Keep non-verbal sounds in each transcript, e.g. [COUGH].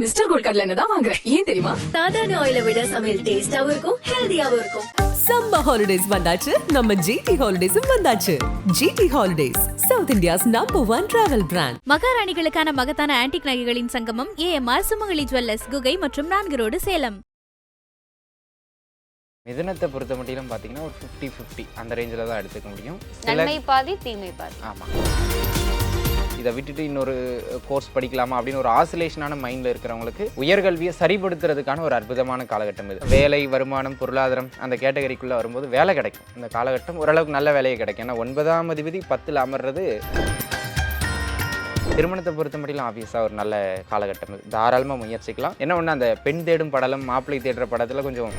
Mister gold கடலை தான் வாங்குறேன் ஏன் தெரியுமா? சாதாரண ஆயில விட சமையல் டேஸ்டாவும் இருக்கும் ஹெல்தியாவும் இருக்கும். சம்மர் ஹாலிடேஸ் வந்தாச்சு நம்ம ஜிடி ஹாலிடேஸும் வந்தாச்சு. GT holidays South India's number one travel brand மகாராணிகளுக்கான மகத்தான ஆன்டிக் நகைகளின் சங்கமம் ஏஎம்ஆர் சுமங்கலி ஜுவல்லர்ஸ் குகை மற்றும் நான்கு ரோடு சேலம். மிதுனத்தை பொறுத்த மட்டிலும் பார்த்தீங்கன்னா ஒரு ஃபிஃப்டி ஃபிஃப்டி அந்த ரேஞ்சில் தான் எடுத்துக்க முடியும். நன்மை பாதி தீமை பாதி. ஆமாம் இதை விட்டுட்டு இன்னொரு கோர்ஸ் படிக்கலாமா அப்படின்னு ஒரு ஆசிலேஷனான மைண்டில் இருக்கிறவங்களுக்கு உயர்கல்வியை சரிப்படுத்துறதுக்கான ஒரு அற்புதமான காலகட்டம் இது. வேலை வருமானம் பொருளாதாரம் அந்த கேட்டகரிக்குள்ளே வரும்போது வேலை கிடைக்கும். இந்த காலகட்டம் ஓரளவுக்கு நல்ல வேலையை கிடைக்கும். ஏன்னா ஒன்பதாம் அதிபதி பத்தில் அமர்றது திருமணத்தை பொறுத்த மட்டும் ஆப்வியஸாக ஒரு நல்ல காலகட்டம் இது. தாராளமாக முயற்சிக்கலாம். என்ன ஒன்று அந்த பெண் தேடும் படலம் மாப்பிள்ளை தேடுற படத்தில் கொஞ்சம்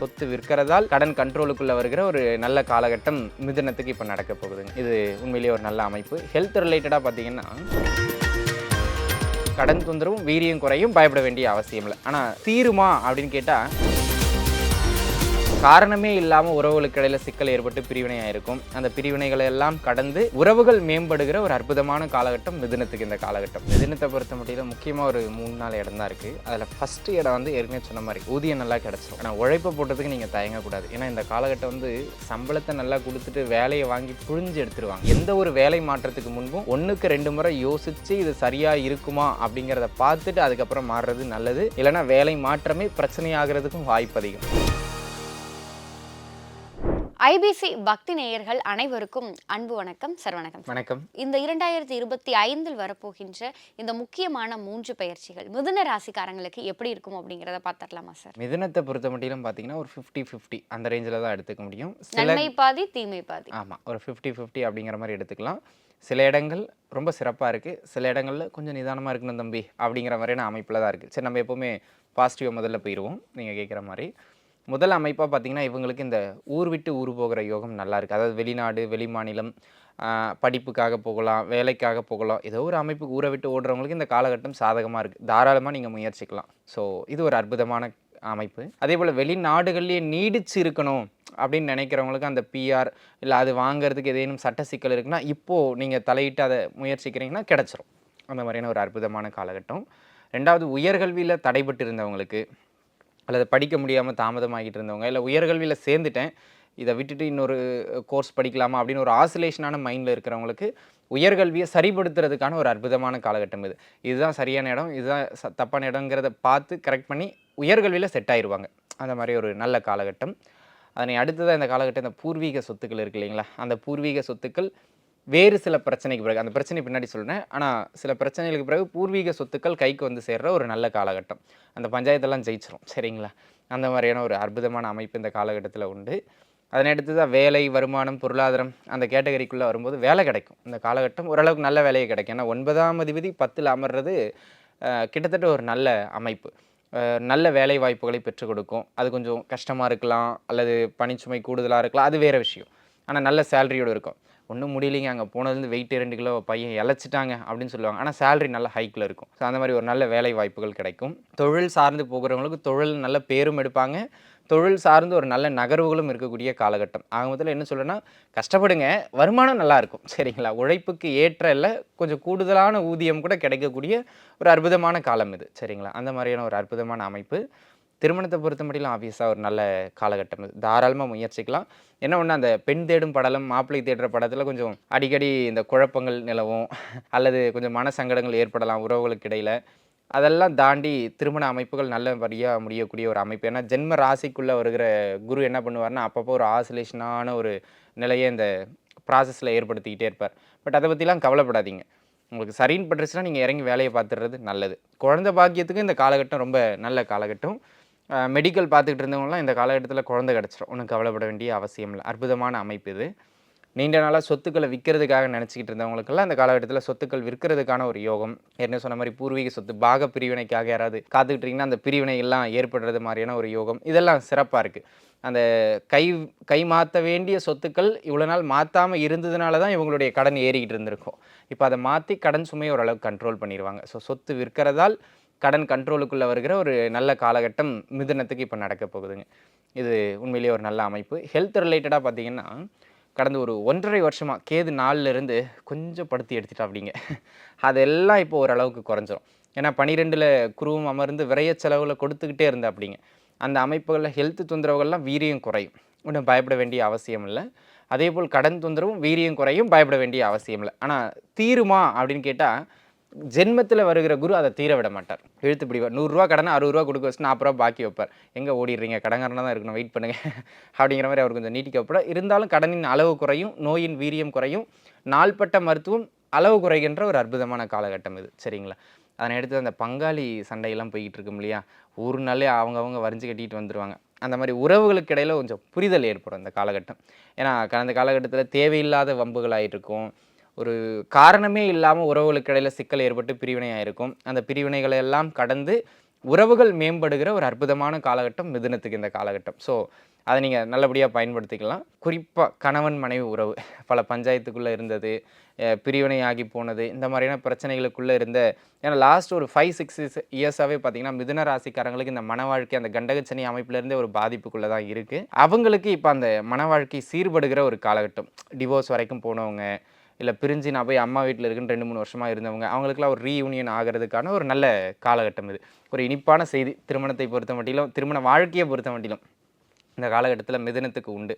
சொத்து விற்கிறதால் கடன் கண்ட்ரோலுக்குள்ள வருகிற ஒரு நல்ல காலகட்டம் மிதுனத்துக்கு இப்போ நடக்க போகுதுங்க. இது உண்மையிலேயே ஒரு நல்ல அமைப்பு. ஹெல்த் ரிலேட்டடாக பார்த்தீங்கன்னா கடன் தொந்தரவும் வீரியம் குறையும் பயப்பட வேண்டிய அவசியம் இல்லை. ஆனால் தீருமா அப்படின்னு கேட்டால் காரணமே இல்லாமல் உறவுகளுக்கு இடையில சிக்கல் ஏற்பட்டு பிரிவினையாக இருக்கும் அந்த பிரிவினைகளை எல்லாம் கடந்து உறவுகள் மேம்படுகிற ஒரு அற்புதமான காலகட்டம் மிதுனத்துக்கு இந்த காலகட்டம். மிதுனத்தை பொறுத்த மட்டும் முக்கியமாக ஒரு மூணு நாள் இடம் தான் இருக்குது அதில் ஃபஸ்ட்டு இடம் வந்து ஏற்கனவே சொன்ன மாதிரி ஊதியம் நல்லா கிடச்சிடும் ஆனால் உழைப்பை போட்டதுக்கு நீங்கள் தயங்கக்கூடாது. ஏன்னா இந்த காலகட்டம் வந்து சம்பளத்தை நல்லா கொடுத்துட்டு வேலையை வாங்கி புழிஞ்சு எடுத்துருவாங்க. எந்த ஒரு வேலை மாற்றத்துக்கு முன்பும் ஒன்றுக்கு ரெண்டு முறை யோசித்து இது சரியாக இருக்குமா அப்படிங்கிறத பார்த்துட்டு அதுக்கப்புறம் மாறுறது நல்லது. இல்லைன்னா வேலை மாற்றமே பிரச்சனையாகிறதுக்கும் வாய்ப்பு அதிகம். ஐபிசி பக்தி நேயர்கள் அனைவருக்கும் அன்பு வணக்கம் சார் வணக்கம். இந்த இரண்டாயிரத்தி இருபத்தி ஐந்தில் வரப்போகின்ற இந்த முக்கியமான மூன்று பயிற்சிகள் மிதுன ராசிக்காரங்களுக்கு எப்படி இருக்கும் அப்படிங்கிறத பார்த்துடலாமா சார்? மிதுனத்தை பொறுத்த மட்டிலும் பார்த்தீங்கன்னா ஒரு ஃபிஃப்டி ஃபிஃப்டி அந்த ரேஞ்சில் தான் எடுத்துக்க முடியும். நன்மை பாதி தீமை பாதி. ஆமாம் ஒரு ஃபிஃப்டி ஃபிஃப்டி அப்படிங்கிற மாதிரி எடுத்துக்கலாம். சில இடங்கள் ரொம்ப சிறப்பாக இருக்குது சில இடங்களில் கொஞ்சம் நிதானமாக இருக்கணும் தம்பி அப்படிங்கிற மாதிரியான அமைப்பில் தான் இருக்குது சரி நம்ம எப்போவுமே பாசிட்டிவாக முதல்ல போயிடுவோம் நீங்கள் கேட்குற மாதிரி. முதல் அமைப்பாக பார்த்திங்கன்னா இவங்களுக்கு இந்த ஊர் விட்டு ஊர் போகிற யோகம் நல்லா இருக்குது அதாவது வெளிநாடு வெளிமாநிலம் படிப்புக்காக போகலாம் வேலைக்காக போகலாம். ஏதோ ஒரு அமைப்புக்கு ஊரை விட்டு ஓடுறவங்களுக்கு இந்த காலகட்டம் சாதகமாக இருக்குது தாராளமாக நீங்கள் முயற்சிக்கலாம். ஸோ இது ஒரு அற்புதமான அமைப்பு. அதே போல் வெளிநாடுகள்லேயே நீடிச்சு இருக்கணும் அப்படின்னு நினைக்கிறவங்களுக்கு அந்த பிஆர் இல்லை அது வாங்குறதுக்கு ஏதேனும் சட்ட சிக்கல் இருக்குன்னா இப்போது நீங்கள் தலையிட்டு அதை முயற்சிக்கிறீங்கன்னா கிடச்சிரும். அந்த மாதிரியான ஒரு அற்புதமான காலகட்டம். ரெண்டாவது உயர்கல்வியில் தடைபட்டு இருந்தவங்களுக்கு அல்லது படிக்க முடியாமல் தாமதமாகிட்டு இருந்தவங்க இல்லை உயர்கல்வியில் சேர்ந்துட்டேன் இதை விட்டுட்டு இன்னொரு கோர்ஸ் படிக்கலாமா அப்படின்னு ஒரு ஆசிலேஷனான மைண்டில் இருக்கிறவங்களுக்கு உயர்கல்வியை சரிப்படுத்துறதுக்கான ஒரு அற்புதமான காலகட்டம் இது. இதுதான் சரியான இடம் இதுதான் ச- தப்பான இடங்கிறத பார்த்து கரெக்ட் பண்ணி உயர்கல்வியில் செட் ஆயிடுவாங்க அந்த மாதிரி ஒரு நல்ல காலகட்டம். அதனை அடுத்ததாக இந்த காலகட்டம் இந்த பூர்வீக சொத்துக்கள் இருக்கு இல்லைங்களா? அந்த பூர்வீக சொத்துக்கள் வேறு சில பிரச்சனைக்கு பிறகு அந்த பிரச்சனை பின்னாடி சொல்கிறேன் ஆனால் சில பிரச்சனைகளுக்கு பிறகு பூர்வீக சொத்துக்கள் கைக்கு வந்து சேர்கிற ஒரு நல்ல காலகட்டம். அந்த பஞ்சாயத்தெல்லாம் ஜெயிச்சிரும் சரிங்களா? அந்த மாதிரியான ஒரு அற்புதமான அமைப்பு இந்த காலகட்டத்தில் உண்டு. அதனை அடுத்து தான் வேலை வருமானம் பொருளாதாரம் அந்த கேட்டகரிக்குள்ளே வரும்போது வேலை கிடைக்கும். இந்த காலகட்டம் ஓரளவுக்கு நல்ல வேலையை கிடைக்கும். ஏன்னா ஒன்பதாம் அதிபதி பத்தில் அமர்றது கிட்டத்தட்ட ஒரு நல்ல அமைப்பு. நல்ல வேலை வாய்ப்புகளை பெற்றுக் கொடுக்கும். அது கொஞ்சம் கஷ்டமாக இருக்கலாம் அல்லது பணிச்சுமை கூடுதலாக இருக்கலாம் அது வேறு விஷயம். ஆனால் நல்ல சேலரியோடு இருக்கும். ஒன்றும் முடியலைங்க. அங்கே போனதுலேருந்து வெயிட் ரெண்டு கிலோ பையன் இழைச்சிட்டாங்க அப்படின்னு சொல்லுவாங்க. ஆனால் சேலரி நல்ல ஹைக்கில் இருக்கும். ஸோ அந்த மாதிரி ஒரு நல்ல வேலை வாய்ப்புகள் கிடைக்கும். தொழில் சார்ந்து போகிறவங்களுக்கு தொழில் நல்ல பேரும் எடுப்பாங்க. தொழில் சார்ந்து ஒரு நல்ல நகர்வுகளும் இருக்கக்கூடிய காலகட்டம். ஆக மொத்தத்தில் என்ன சொல்றேன்னா கஷ்டப்படுங்க. வருமானம் நல்லாயிருக்கும் சரிங்களா? உழைப்புக்கு ஏற்ற இல்லை கொஞ்சம் கூடுதலான ஊதியம் கூட கிடைக்கக்கூடிய ஒரு அற்புதமான காலம் இது. சரிங்களா? அந்த மாதிரியான ஒரு அற்புதமான அமைப்பு. திருமணத்தை பொறுத்த மட்டும் ஆப்வியஸாக ஒரு நல்ல காலகட்டம். இது தாராளமாக முயற்சிக்கலாம். என்ன ஒன்று அந்த பெண் தேடும் படலம் மாப்பிள்ளை தேடுற படத்தில் கொஞ்சம் அடிக்கடி இந்த குழப்பங்கள் நிலவும். அல்லது கொஞ்சம் மன சங்கடங்கள் ஏற்படலாம் உறவுகளுக்கு இடையில். அதெல்லாம் தாண்டி திருமண அமைப்புகள் நல்லபடியாக முடியக்கூடிய ஒரு அமைப்பு. ஏன்னா ஜென்ம ராசிக்குள்ளே வருகிற குரு என்ன பண்ணுவார்னா அப்பப்போ ஒரு ஆசிலேஷனான ஒரு நிலையை இந்த ப்ராசஸில் ஏற்படுத்திக்கிட்டே இருப்பார். பட் அதை பற்றிலாம் கவலைப்படாதீங்க. உங்களுக்கு சரின்னு பட்டுருச்சுன்னா நீங்கள் இறங்கி வேலையை பார்த்துடுறது நல்லது. குழந்தை பாக்கியத்துக்கு இந்த காலகட்டம் ரொம்ப நல்ல காலகட்டம். மெடிக்கல் பார்த்துக்கிட்டு இருந்தவங்களாம் இந்த காலகட்டத்தில் குழந்தை கிடச்சிரும். ஒன்றும் கவலைப்பட வேண்டிய அவசியம் இல்லை. அற்புதமான அமைப்பு இது. நீண்ட நாளாக சொத்துக்களை விற்கிறதுக்காக நினச்சிக்கிட்டு இருந்தவங்களுக்கெல்லாம் இந்த காலகட்டத்தில் சொத்துக்கள் விற்கிறதுக்கான ஒரு யோகம். என்ன சொன்ன மாதிரி பூர்வீக சொத்து பாக பிரிவினைக்காக யாராவது காத்துக்கிட்டிங்கன்னா அந்த பிரிவினை எல்லாம் ஏற்படுறது மாதிரியான ஒரு யோகம். இதெல்லாம் சிறப்பாக இருக்குது அந்த கை கை மாற்ற வேண்டிய சொத்துக்கள் இவ்வளோ நாள் மாற்றாமல் இருந்ததுனால தான் இவங்களுடைய கடன் ஏறிக்கிட்டு இருந்திருக்கும். இப்போ அதை மாற்றி கடன் சுமையை ஓரளவுக்கு கண்ட்ரோல் பண்ணிடுவாங்க ஸோ சொத்து விற்கிறதால் கடன் கண்ட்ரோலுக்குள்ளே வருகிற ஒரு நல்ல காலகட்டம் மிதுனத்துக்கு இப்போ நடக்க போகுதுங்க. இது உண்மையிலேயே ஒரு நல்ல அமைப்பு. ஹெல்த் ரிலேட்டடாக பார்த்தீங்கன்னா கடந்த ஒரு ஒன்றரை வருஷமாக கேது நாளிலிருந்து கொஞ்சம் படுத்தி எடுத்துட்டா அப்படிங்க அதெல்லாம் இப்போ ஓரளவுக்கு குறைஞ்சிரும். ஏன்னா பனிரெண்டில் குருவும் அமர்ந்து விரைய செலவில் கொடுத்துக்கிட்டே இருந்தா அப்படிங்க அந்த அமைப்புகளில் ஹெல்த் தொந்தரவுகள்லாம் வீரியம் குறையும். ஒன்றும் பயப்பட வேண்டிய அவசியம் இல்லை. அதே போல் கடன் தொந்தரவும் வீரியம் குறையும் பயப்பட வேண்டிய அவசியம் இல்லை. ஆனால் தீருமா அப்படின்னு கேட்டால் ஜென்மத்தில் வருகிற குரு அதை தீர விட மாட்டார். இழுத்து பிடிவார் நூறுரூவா கடனை அறுபது ரூபா கொடுக்க வச்சு நாற்பது ரூபா பாக்கி வைப்பார். எங்கே ஓடிடுறீங்க? கடங்காரனாக தான் இருக்கணும். வெயிட் பண்ணுங்க. [LAUGHS] அப்படிங்கிற மாதிரி அவர் கொஞ்சம் நீட்டிக்க வைப்பட இருந்தாலும் கடனின் அளவு குறையும் நோயின் வீரியம் குறையும். நாள்பட்ட மருத்துவம் அளவு குறைகின்ற ஒரு அற்புதமான காலகட்டம் இது. சரிங்களா? அதனை எடுத்து அந்த பங்காளி சண்டையெல்லாம் போய்கிட்டு இருக்கும் இல்லையா? ஒரு நாளே அவங்கவுங்க வரைஞ்சு கட்டிட்டு வந்துடுவாங்க அந்த மாதிரி உறவுகளுக்கு இடையில கொஞ்சம் புரிதல் ஏற்படும் அந்த காலகட்டம். ஏன்னா கடந்த காலகட்டத்தில் தேவையில்லாத வம்புகள் ஆகிட்டு இருக்கும் ஒரு காரணமே இல்லாமல் உறவுகளுக்கு இடையில் சிக்கல் ஏற்பட்டு பிரிவினையாக இருக்கும் அந்த பிரிவினைகளை எல்லாம் கடந்து உறவுகள் மேம்படுகிற ஒரு அற்புதமான காலகட்டம் மிதுனத்துக்கு இந்த காலகட்டம். ஸோ அதை நீங்கள் நல்லபடியாக பயன்படுத்திக்கலாம். குறிப்பாக கணவன் மனைவி உறவு. பல பஞ்சாயத்துக்குள்ளே இருந்தது பிரிவினையாகி போனது இந்த மாதிரியான பிரச்சனைகளுக்குள்ளே இருந்த ஏன்னா லாஸ்ட் ஒரு ஃபைவ் சிக்ஸ் இயர்ஸாகவே பார்த்தீங்கன்னா மிதுன ராசிக்காரங்களுக்கு இந்த மன வாழ்க்கை அந்த கண்டகச்சனி அமைப்பிலேருந்தே ஒரு பாதிப்புக்குள்ளே தான் இருக்குது அவங்களுக்கு இப்போ அந்த மன வாழ்க்கை சீர்படுகிற ஒரு காலகட்டம். டிவோர்ஸ் வரைக்கும் போனவங்க இல்லை பிரிஞ்சு நான் போய் அம்மா வீட்டில் இருக்குன்னு ரெண்டு மூணு வருஷமாக இருந்தவங்க அவங்களுக்குலாம் ஒரு ரீயூனியன் ஆகிறதுக்கான ஒரு நல்ல காலகட்டம் இது. ஒரு இனிப்பான செய்தி திருமணத்தை பொறுத்த மட்டிலும் திருமண வாழ்க்கையை பொறுத்த மட்டிலும் இந்த காலகட்டத்தில் மிதனத்துக்கு உண்டு.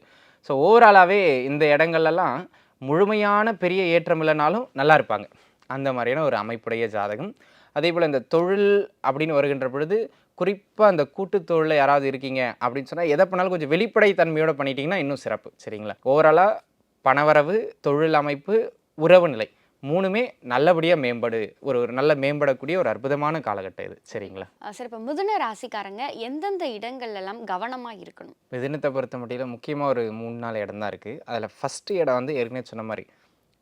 ஸோ ஓவராலாகவே இந்த இடங்கள்லாம் முழுமையான பெரிய ஏற்றம் இல்லைனாலும் நல்லா இருப்பாங்க. அந்த மாதிரியான ஒரு அமைப்புடைய ஜாதகம். அதே போல் இந்த தொழில் அப்படின்னு வருகின்ற பொழுது குறிப்பாக அந்த கூட்டுத் தொழிலில் யாராவது இருக்கீங்க அப்படின்னு சொன்னால் எதை பண்ணாலும் கொஞ்சம் வெளிப்படை தன்மையோடு பண்ணிட்டீங்கன்னா இன்னும் சிறப்பு சரிங்களா? ஓவராலாக பணவரவு தொழில் அமைப்பு உறவு நிலை மூணுமே நல்லபடியாக மேம்படு ஒரு ஒரு நல்ல மேம்படக்கூடிய ஒரு அற்புதமான காலகட்டம் இது. சரிங்களா? சார் இப்போ மிதுன ராசிக்காரங்க எந்தெந்த இடங்கள்ல எல்லாம் கவனமா இருக்கணும்? மிதுனத்தை பொறுத்த மட்டிலும் முக்கியமாக ஒரு மூணு நாலு இடம் தான் இருக்குது அதில் ஃபஸ்ட்டு இடம் வந்து ஏற்கனவே சொன்ன மாதிரி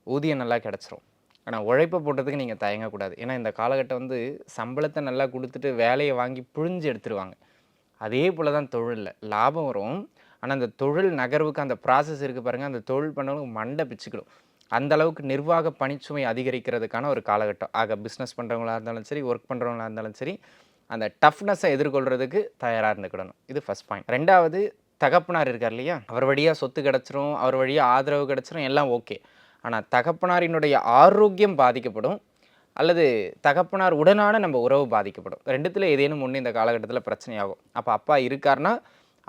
ஊதியம் நல்லா கிடச்சிரும். ஆனால் உழைப்பை போட்டதுக்கு நீங்கள் தயங்கக்கூடாது. ஏன்னா இந்த காலகட்டம் வந்து சம்பளத்தை நல்லா கொடுத்துட்டு வேலையை வாங்கி புழிஞ்சு எடுத்துருவாங்க. அதே போல் தான் தொழிலில். லாபம் வரும். ஆனால் அந்த தொழில் நகர்வுக்கு அந்த ப்ராசஸ் இருக்குது பாருங்கள் அந்த தொழில் பண்ணவங்களுக்கு மண்டை பிச்சுக்கிடும். அந்த அளவுக்கு நிர்வாக பணிச்சுமை அதிகரிக்கிறதுக்கான ஒரு காலகட்டம். ஆக பிஸ்னஸ் பண்ணுறவங்களா இருந்தாலும் சரி ஒர்க் பண்ணுறவங்களா இருந்தாலும் சரி அந்த டஃப்னஸை எதிர்கொள்கிறதுக்கு தயாராக இருந்துக்கிடணும். இது ஃபஸ்ட் பாயிண்ட் ரெண்டாவது தகப்பனார் இருக்கார் இல்லையா? அவர் வழியாக சொத்து கிடச்சிரும் அவர் வழியாக ஆதரவு கிடச்சிரும் எல்லாம் ஓகே ஆனால் தகப்பனாரினுடைய ஆரோக்கியம் பாதிக்கப்படும் அல்லது தகப்பனார் உடனான நம்ம உறவு பாதிக்கப்படும். ரெண்டுத்தில் ஏதேனும் ஒன்று இந்த காலகட்டத்தில் பிரச்சனையாகும். அப்போ அப்பா இருக்காருன்னா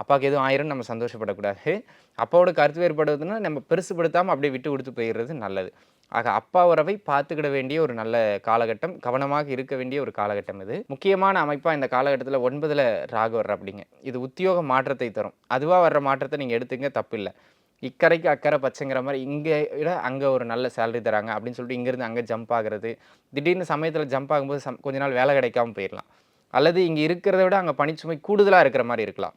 அப்பாவுக்கு எதுவும் ஆயிரம் நம்ம சந்தோஷப்படக்கூடாது. அப்பாவோட கருத்து வேறுபடுவதுன்னா நம்ம பெருசுப்படுத்தாமல் அப்படியே விட்டு கொடுத்து போயிடுறது நல்லது. ஆக அப்பா உறவை பார்த்துக்கிட வேண்டிய ஒரு நல்ல காலகட்டம் கவனமாக இருக்க வேண்டிய ஒரு காலகட்டம் இது. முக்கியமான அமைப்பாக இந்த காலகட்டத்தில் ஒன்பதில் ராகு வர்ற அப்படிங்க. இது உத்தியோக மாற்றத்தை தரும். அதுவாக வர்ற மாற்றத்தை நீங்கள் எடுத்துங்க தப்பில்லை. இக்கரைக்கு அக்கறை பச்சைங்கிற மாதிரி இங்கே விட அங்கே ஒரு நல்ல சேலரி தராங்க அப்படின்னு சொல்லிட்டு இங்கேருந்து அங்கே ஜம்ப் ஆகிறது. திடீர்னு சமயத்தில் ஜம்ப் ஆகும்போது சம் கொஞ்ச நாள் வேலை கிடைக்காம போயிடலாம் அல்லது இங்கே இருக்கிறத விட அங்கே பணிச்சுமை கூடுதலாக இருக்கிற மாதிரி இருக்கலாம்.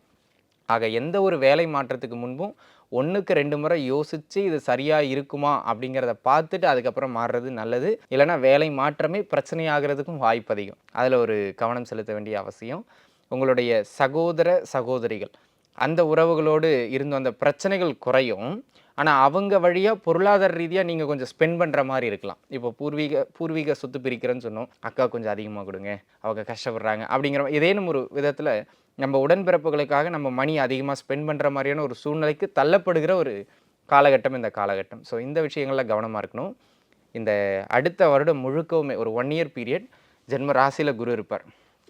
ஆக எந்த ஒரு வேலை மாற்றத்துக்கு முன்பும் ஒன்றுக்கு ரெண்டு முறை யோசித்து இது சரியாக இருக்குமா அப்படிங்கிறத பார்த்துட்டு அதுக்கப்புறம் மாறுறது நல்லது. இல்லைன்னா வேலை மாற்றமே பிரச்சனையாகிறதுக்கும் வாய்ப்பு அதிகம். அதில் ஒரு கவனம் செலுத்த வேண்டிய அவசியம். உங்களுடைய சகோதர சகோதரிகள் அந்த உறவுகளோடு இருந்த அந்த பிரச்சனைகள் குறையும். ஆனால் அவங்க வழியாக பொருளாதார ரீதியாக நீங்கள் கொஞ்சம் ஸ்பெண்ட் பண்ணுற மாதிரி இருக்கலாம். இப்போ பூர்வீக பூர்வீக சொத்து பிரிக்கிறேன்னு சொன்னோம். அக்கா கொஞ்சம் அதிகமாக கொடுங்க. அவங்க கஷ்டப்படுறாங்க அப்படிங்கிற ஏதேனும் ஒரு விதத்தில் நம்ம உடன்பிறப்புகளுக்காக நம்ம மணி அதிகமாக ஸ்பெண்ட் பண்ணுற மாதிரியான ஒரு சூழ்நிலைக்கு தள்ளப்படுகிற ஒரு காலகட்டம் இந்த காலகட்டம். ஸோ இந்த விஷயங்களில் கவனமாக இருக்கணும். இந்த அடுத்த வருடம் முழுக்கவுமே ஒரு ஒன் இயர் பீரியட் ஜென்ம ராசியில் குரு இருப்பார்.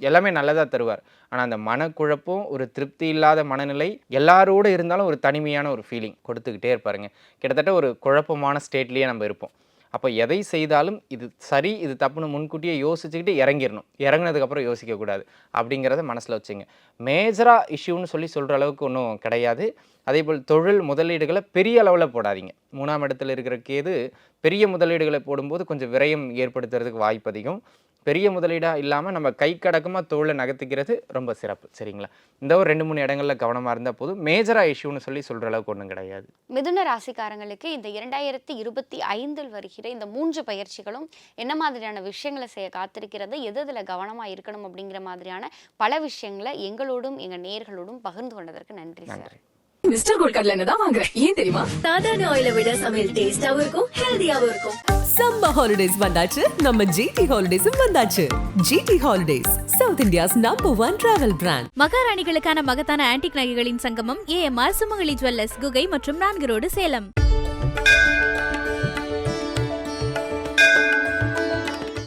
எல்லாமே நல்லதாக தருவார். ஆனால் அந்த மனக்குழப்பம் ஒரு திருப்தி இல்லாத மனநிலை எல்லாரோடு இருந்தாலும் ஒரு தனிமையான ஒரு ஃபீலிங் கொடுத்துக்கிட்டே இருப்பாருங்க. கிட்டத்தட்ட ஒரு குழப்பமான ஸ்டேட்லேயே நம்ம இருப்போம். அப்போ எதை செய்தாலும் இது சரி இது தப்புன்னு முன்கூட்டியே யோசிச்சுக்கிட்டு இறங்கிடணும். இறங்குனதுக்கப்புறம் யோசிக்கக்கூடாது அப்படிங்கிறத மனசில் வச்சுங்க. மேஜராக இஷ்யூன்னு சொல்லி சொல்கிற அளவுக்கு ஒன்றும் கிடையாது. அதே போல் தொழில் முதலீடுகளை பெரிய அளவில் போடாதீங்க. மூணாம் இடத்துல இருக்கிற கேது பெரிய முதலீடுகளை போடும்போது கொஞ்சம் விரயம் ஏற்படுத்துறதுக்கு வாய்ப்பு அதிகம். பெரிய முதலீடாக இல்லாமல் நம்ம கை கடக்கமாக தொழிலை நகர்த்திக்கிறது ரொம்ப சிறப்பு. சரிங்களா? இந்த ஒரு ரெண்டு மூணு இடங்களில் கவனமாக இருந்தால் போதும். மேஜராக இஷ்யூன்னு சொல்லி சொல்கிற அளவுக்கு ஒன்றும் கிடையாது. மிதுன ராசிக்காரங்களுக்கு இந்த இரண்டாயிரத்தி இருபத்தி ஐந்தில் வருகிற இந்த மூன்று பயிற்சிகளும் என்ன மாதிரியான விஷயங்களை செய்ய காத்திருக்கிறது? எது இதில் கவனமாக இருக்கணும் அப்படிங்கிற மாதிரியான பல விஷயங்களை எங்களோடும் எங்கள் நேர்களோடும் பகிர்ந்து கொண்டதற்கு நன்றி சார். மிஸ்டர் கோல்ட் கடலை எண்ணெய் தான் வாங்குறேன் ஏன் தெரியுமா? சாதாரண ஆயில விட சமையல் டேஸ்டாவும் இருக்கும் ஹெல்தியாவும் இருக்கும். சம்மர் ஹாலிடேஸ் வந்தாச்சு. நம்ம ஜிடி ஹாலிடேஸும் வந்தாச்சு. GT holidays South India's number one travel brand மகாராணிகளுக்கான மகத்தான ஆன்டிக் நகைகளின் சங்கமம் ஏஎம்ஆர் சுமங்கலி ஜுவல்லர்ஸ் குகை மற்றும் நான்கு ரோடு சேலம்.